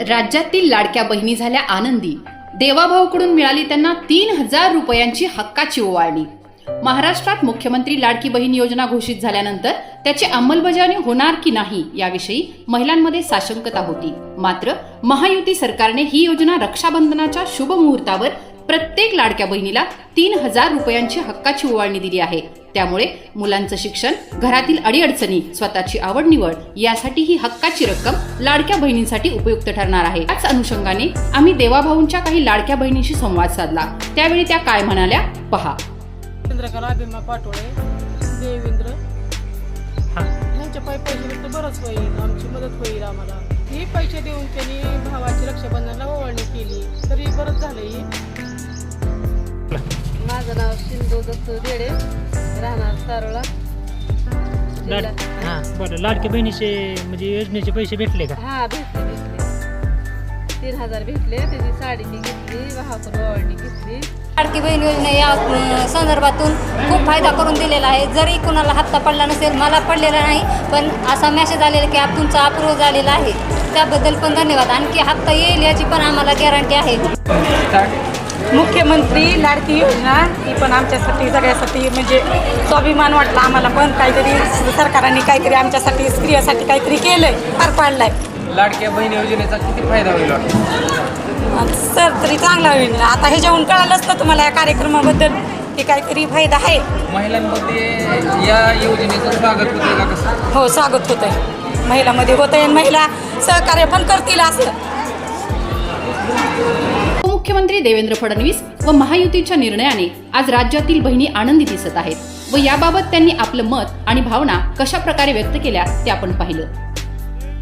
राज्यातील लाडक्या बहिणी झाल्या आनंदी. देवाभाऊकडून मिळाली त्यांना तीन हजार रुपयांची हक्काची ओवाळणी. महाराष्ट्रात मुख्यमंत्री लाडकी बहीण योजना घोषित झाल्यानंतर त्याची अंमलबजावणी होणार की नाही याविषयी महिलांमध्ये साशंकता होती. मात्र महायुती सरकारने ही योजना रक्षाबंधनाच्या शुभ मुहूर्तावर प्रत्येक लाडक्या बहिणीला तीन हजार रुपयांची हक्काची ओवाळणी दिली आहे. त्यामुळे मुलांचं शिक्षण घरातील अडीअडचणी स्वतःची आवड निवड यासाठी ही हक्काची रक्कम लाडक्या बहिणींसाठी उपयुक्त ठरणार आहे. याच अनुषंगाने आम्ही देवाभाऊंच्या काही लाडक्या बहिणीशी संवाद साधला. त्यावेळी त्या काय म्हणाल्या? पहा. चंद्रकला अभिमा पाटोळे देवेंद्र. पैसे भेटले बरंच होईल. आमची मदत होईल आम्हाला. ही पैसे देऊन त्यांनी भावाची रक्षाबंधनाला ओवाळणी केली. तरी बरंच झालं ही माझं नाव सिंधू दत्त रेडे राहणार तारोळा लाड हां बरं. लाडक्या बहिणीचे म्हणजे योजनेचे पैसे भेटले का? हा भेटले भेटले. तीन हजार भेटले त्याची साडी घेतली वाहतूक ओवाळणी घेतली. लाडकी बहीण योजने या अं, संदर्भातून खूप फायदा करून दिलेला आहे. जरी कुणाला हप्ता पडला नसेल मला पडलेला नाही पण असा मेसेज आलेला की आप तुमचा अप्रूव्ह झालेला आहे. त्याबद्दल पण धन्यवाद. आणखी हप्ता येईल याची पण आम्हाला गॅरंटी आहे. मुख्यमंत्री लाडकी योजना ही पण आमच्यासाठी सगळ्यासाठी म्हणजे स्वाभिमान वाटला आम्हाला पण. काहीतरी सरकारने काहीतरी आमच्यासाठी स्त्रियासाठी काहीतरी केलंय पार पाडलंय. लाडक्या बहीण योजनेचा किती फायदा होईल? सर तरी चांगला होईल. आता ह्याच्याहून कळालंच तर तुम्हाला या कार्यक्रमाबद्दल की काहीतरी फायदा आहे. महिलांमध्ये या योजनेचं स्वागत होतं का कसं? हो स्वागत होत आहे महिलामध्ये होत आहे महिला सहकार्य पण करतील असं. मुख्यमंत्री देवेंद्र फडणवीस व महायुतीच्या निर्णयाने आज राज्यातील बहिणी आनंदी दिसत आहेत व याबाबत त्यांनी आपलं मत आणि भावना कशा प्रकारे व्यक्त केल्या ते आपण पाहिलं.